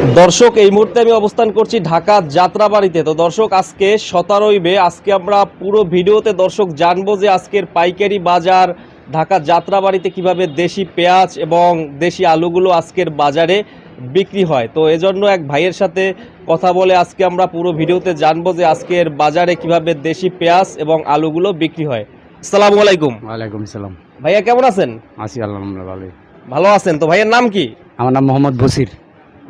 দর্শক এই মুহূর্তে আমি অবস্থান করছি ঢাকা যাত্রাবাড়িতে। তো দর্শক আজকে সতেরোই মে আজকে আমরা পুরো ভিডিওতে দর্শক জানব যে আজকের পাইকারি বাজার ঢাকা যাত্রাবাড়িতে কীভাবে দেশি পেঁয়াজ এবং দেশি আলুগুলো আজকের বাজারে বিক্রি হয়। তো এজন্য এক ভাইয়ের সাথে কথা বলে আজকে আমরা পুরো ভিডিওতে জানব যে আজকের বাজারে কীভাবে দেশি পেঁয়াজ এবং আলুগুলো বিক্রি হয়। আসসালামু আলাইকুম। ওয়ালাইকুম সালাম। ভাইয়া কেমন আছেন? আছি আলহামদুলিল্লাহ ভালো আছেন। তো ভাইয়ের নাম কি? আমার নাম মোহাম্মদ বসির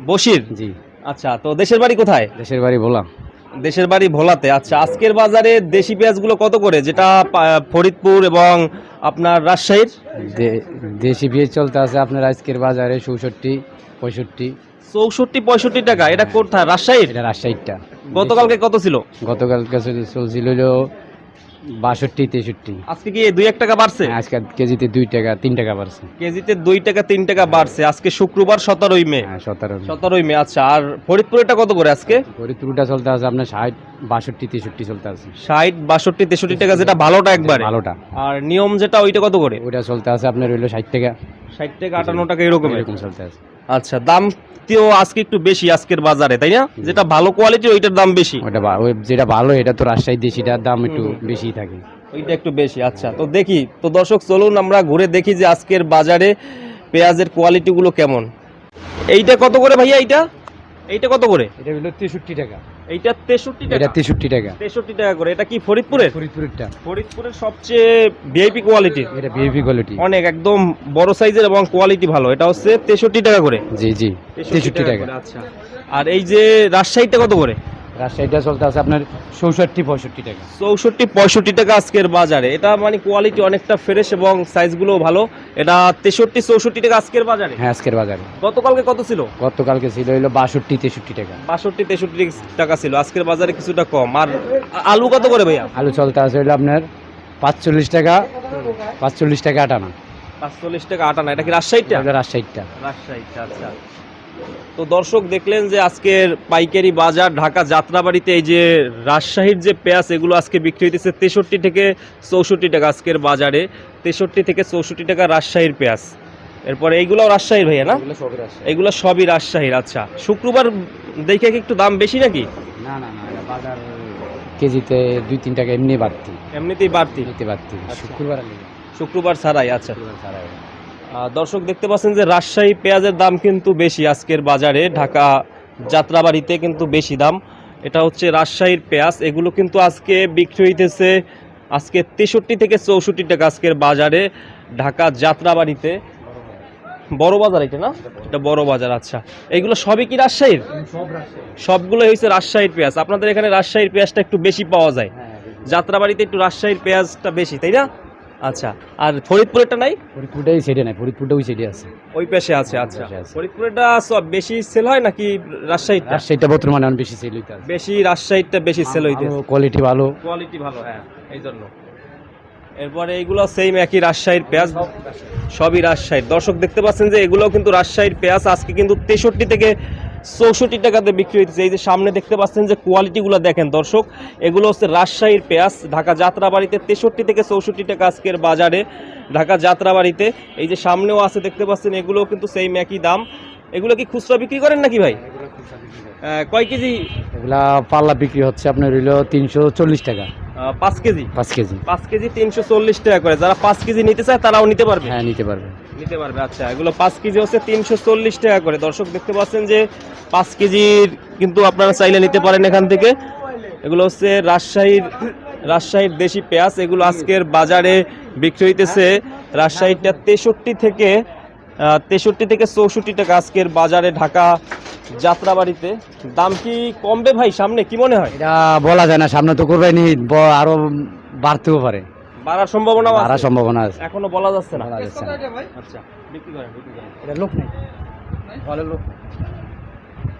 বশির? জি। আচ্ছা তো দেশের বাড়ি কোথায়? দেশের বাড়ি ভোলা দেশের বাড়ি ভোলাতে। আচ্ছা আজকের বাজারে দেশি পেঁয়াজগুলো কত করে? যেটা ফরিদপুর এবং আপনার রাজশাহীর? দেশি পেঁয়াজ চলতে আছে আপনার আজকের বাজারে চৌষট্টি পঁয়ষট্টি। চৌষট্টি পঁয়ষট্টি টাকা। এটা কোথায়? রাজশাহীর? এটা রাজশাহীটা গতকালকে কত ছিল? গতকালকে চলছিল বাষট্টি তেষট্টি। আজকে কি দুই এক টাকা বাড়ছে? আজকে কেজিতে দুই টাকা তিন টাকা বাড়ছে। কেজিতে দুই টাকা তিন টাকা বাড়ছে। আজকে শুক্রবার সতেরোই মে। হ্যাঁ সতেরো সতেরোই মে আচ্ছা আর ফরিদপুরেটা কত করে আজকে? ফরিদপুরটা চলতে আছে আপনার ষাট বাষট্টি তেষট্টি চলতে আছে। ষাট বাষট্টি তেষট্টি টাকা যেটা ভালোটা একবারে। ভালোটা। আর নিয়ম যেটা ওইটা কত করে? ওইটা চলতে আছে আপনার রইল ষাট টাকা। ষাট টাকা আটান্ন টাকা এরকম এরকম চলতে আছে। আচ্ছা দাম তো আজকে একটু বেশি আজকের বাজারে তাই না? যেটা ভালো কোয়ালিটি ওইটার দাম বেশি। ওটা ওই যেটা ভালো এটা তো রাজশাহী দেশিটার দাম একটু বেশি থাকে। ওইটা একটু বেশি আচ্ছা। তো দেখি তো দর্শক চলুন আমরা ঘুরে দেখি যে আজকের বাজারে পেঁয়াজের কোয়ালিটিগুলো কেমন। এইটা কত করে ভাইয়া এইটা? এইটা কত করে? এটা হলো তেষট্টি টাকা। এইটা তেষট্টি এটা টাকা? তেষট্টি টাকা। তেষট্টি টাকা করে। এটা কি ফরিদপুরের? ফরিদপুরেরটা। ফরিদপুরের সবচেয়ে ভিআইপি কোয়ালিটি এটা ভিআইপি কোয়ালিটি অনেক একদম বড় সাইজের এবং কোয়ালিটি ভালো। এটা হচ্ছে তেষট্টি টাকা করে। জি জি। তেষট্টি টাকা আচ্ছা। আর এই যে রাজশাহীটা কত করে? রাজশাহীটা চলতে আছে আপনার চৌষট্টি পঁয়ষট্টি টাকা। চৌষট্টি পঁয়ষট্টি টাকা আজকের বাজারে। এটা মানে কোয়ালিটি অনেকটা ফ্রেশ এবং সাইজগুলো ভালো। এটা তেষট্টি চৌষট্টি টাকা আজকের বাজারে। হ্যাঁ আজকের বাজারে। গতকালকে কত ছিল? গতকালকে ছিল হইল বাষট্টি তেষট্টি টাকা। বাষট্টি তেষট্টি টাকা ছিল। আজকের বাজারে কিছুটা কম। আর আলু কত করে ভাইয়া? আলু চলতে আছে হইল আপনার পাঁচচল্লিশ টাকা পাঁচচল্লিশ টাকা আটানা। পাঁচচল্লিশ টাকা আটানা। এটা কি রাজশাহীটা রাজশাহীটা রাজশাহীটা আচ্ছা। তো দর্শক দেখলেন যে আজকের পাইকারি বাজার ঢাকা যাত্রাবাড়িতে এই যে রাজশাহীর যে পেঁয়াজ এগুলো আজকে বিক্রি হইতেছে তেষট্টি থেকে চৌষট্টি টাকা আজকের বাজারে। তেষট্টি থেকে চৌষট্টি টাকা রাজশাহীর পেঁয়াজ। এরপরে এইগুলো রাজশাহীর ভাইয়া না? এগুলো সবই রাজশাহীর। আচ্ছা। শুক্রবার দেখে কি একটু দাম বেশি নাকি? না না না এটা বাজার কেজিতে দুই তিন টাকা এমনি বাড়তি। এমনিতেই বাড়তি। বাড়তি। আচ্ছা। শুক্রবার শুক্রবার ছাড়াই আচ্ছা। শুক্রবার ছাড়া হবে। আহ, দর্শক দেখতে পাচ্ছেন যে রাজশাহী পেঁয়াজের দাম কিন্তু বেশি আজকের বাজারে ঢাকা যাত্রাবাড়িতে কিন্তু বেশি দাম। এটা হচ্ছে রাজশাহীর পেঁয়াজ এগুলো কিন্তু আজকে বিক্রি হইতেছে আজকে তেষট্টি থেকে চৌষট্টি টাকা আজকের বাজারে ঢাকা যাত্রাবাড়িতে। বড় বাজার এটা না? এটা বড় বাজার আচ্ছা। এগুলো সবই কি রাজশাহীর? সবগুলো হয়েছে রাজশাহীর পেঁয়াজ। আপনাদের এখানে রাজশাহীর পেঁয়াজটা একটু বেশি পাওয়া যায়। যাত্রাবাড়িতে একটু রাজশাহীর পেঁয়াজটা বেশি তাই না? আচ্ছা আর ফরিদপুরেরটা নাই? ফরিদপুরটাই সেটে নাই ফরিদপুরটা ওই সেটে আছে। ওই পেশে আছে আচ্ছা। ফরিদপুরেটা সব বেশি সেল হয় নাকি রাজশাহীটা রাজশাহীটা বর্তমানে অনেক বেশি সেল হইতে বেশি রাজশাহীটা বেশি সেল হইতে কোয়ালিটি ভালো। কোয়ালিটি ভালো হ্যাঁ এই জন্য এরপরে এইগুলো সেম একই রাজশাহীর পেঁয়াজ। সবই রাজশাহীর। দর্শক দেখতে পাচ্ছেন যে এগুলো কিন্তু রাজশাহীর পেঁয়াজ। আজকে কিন্তু তেষট্টি থেকে চৌষট্টি টাকাতে বিক্রি হইতেছে। এই যে সামনে দেখতে পাচ্ছেন যে কোয়ালিটিগুলো দেখেন দর্শক এগুলো হচ্ছে রাজশাহীর পেঁয়াজ ঢাকা যাত্রাবাড়িতে তেষট্টি থেকে চৌষট্টি টাকা আজকের বাজারে ঢাকা যাত্রাবাড়িতে। এই যে সামনেও আছে দেখতে পাচ্ছেন এগুলো কিন্তু সেম একই দাম। এগুলো কি খুচরা বিক্রি করেন নাকি ভাই? কয় কেজি? এগুলা পাল্লা বিক্রি হচ্ছে আপনার হইল তিনশো চল্লিশ টাকা। পাঁচ কেজি? পাঁচ কেজি। পাঁচ কেজি তিনশো চল্লিশ টাকা করে। যারা পাঁচ কেজি নিতে চায় তারাও নিতে পারবে? হ্যাঁ নিতে পারবে। নিতে পারবে। আচ্ছা এগুলো পাঁচ কেজি হচ্ছে তিনশো চল্লিশ টাকা করে। দর্শক দেখতে পাচ্ছেন যে পাঁচ কেজির কিন্তু আপনারা চাইলে নিতে পারেন এখান থেকে। এগুলো হচ্ছে রাজশাহীর রাজশাহীর দেশি পেঁয়াজ। এগুলো আজকের বাজারে বিক্রি হইতেছে রাজশাহীটা তেষট্টি থেকে তেষট্টি থেকে চৌষট্টি টাকা আজকের বাজারে ঢাকা যাত্রাবাড়িতে। দাম কি কমবে ভাই সামনে? কি মনে হয়? এটা বলা যায় না, সামনে তো করবে নি ব- আরও বাড়তেও পারে। বাড়ার সম্ভাবনা বাড়ার সম্ভাবনা আছে। এখনও বলা যাচ্ছে না? বলা যাচ্ছে না। আচ্ছা বিক্রি করেন বিক্রি করেন। এটা লোক নেই। ফলের লোক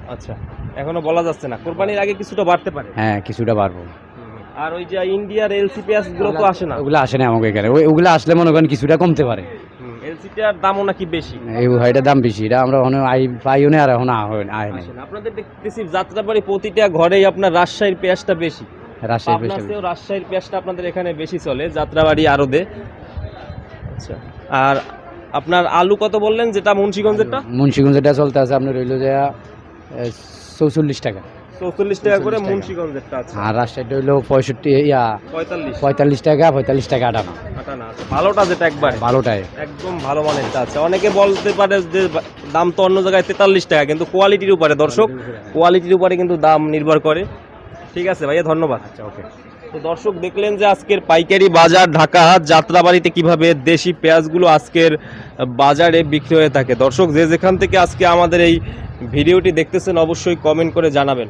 আচ্ছা এখনও বলা যাচ্ছে না। কোরবানির আগে কিছুটা বাড়তে পারে। হ্যাঁ কিছুটা পারব আর ওই যে ইন্ডিয়ার এলসি পেঁয়াজগুলো তো আসে না। ওগুলো আসে না আমাকে এখানে। ওই- ওগুলো আসলে মনে করেন কিছুটা কমতে পারে। এলসিটার দামও নাকি বেশি। এই এটার দাম বেশি। এটা আমরা আই পাইও না আর এখন আয় আয় নাই। আসে না। আপনাদের দেখতেছি যাত্রাবাড়ি প্রতিটা ঘরেই আপনার রাজশাহীর পেঁয়াজটা বেশি। রাজশাহীর পেঁয়াজটা আপনাদের এখানে বেশি চলে যাত্রাবাড়ি আরদে। আচ্ছা আর আপনার আলু কত বললেন যেটা মুন্সিগঞ্জেরটা? মুন্সিগঞ্জ যেটা চলতে আছে আপনার রইল যে চৌচল্লিশ টাকা। চৌচল্লিশ টাকা করে মুন্সিগঞ্জেরটা আছে আর রাজশাহীটা হইল পঁয়ষট্টি ইয়া পঁয়তাল্লিশ। পঁয়তাল্লিশ টাকা পঁয়তাল্লিশ টাকা আটানা। আটানা ভালোটা যেটা একবার। ভালোটায় একদম ভালো মানেরটা আছে অনেকে বলতে পারে যে দাম তো অন্য জায়গায় তেতাল্লিশ টাকা কিন্তু কোয়ালিটির উপরে দর্শক কোয়ালিটির উপরে কিন্তু দাম নির্ভর করে। ঠিক আছে ভাইয়া, ধন্যবাদ। আচ্ছা ওকে তো দর্শক, দেখলেন যে আজকের পাইকারি বাজার ঢাকা, যাত্রাবাড়িতে কীভাবে দেশি পেঁয়াজগুলো আজকের বাজারে বিক্রি হয়ে থাকে। দর্শক, যে যেখান থেকে আজকে আমাদের এই ভিডিওটি দেখতেছেন, অবশ্যই কমেন্ট করে জানাবেন।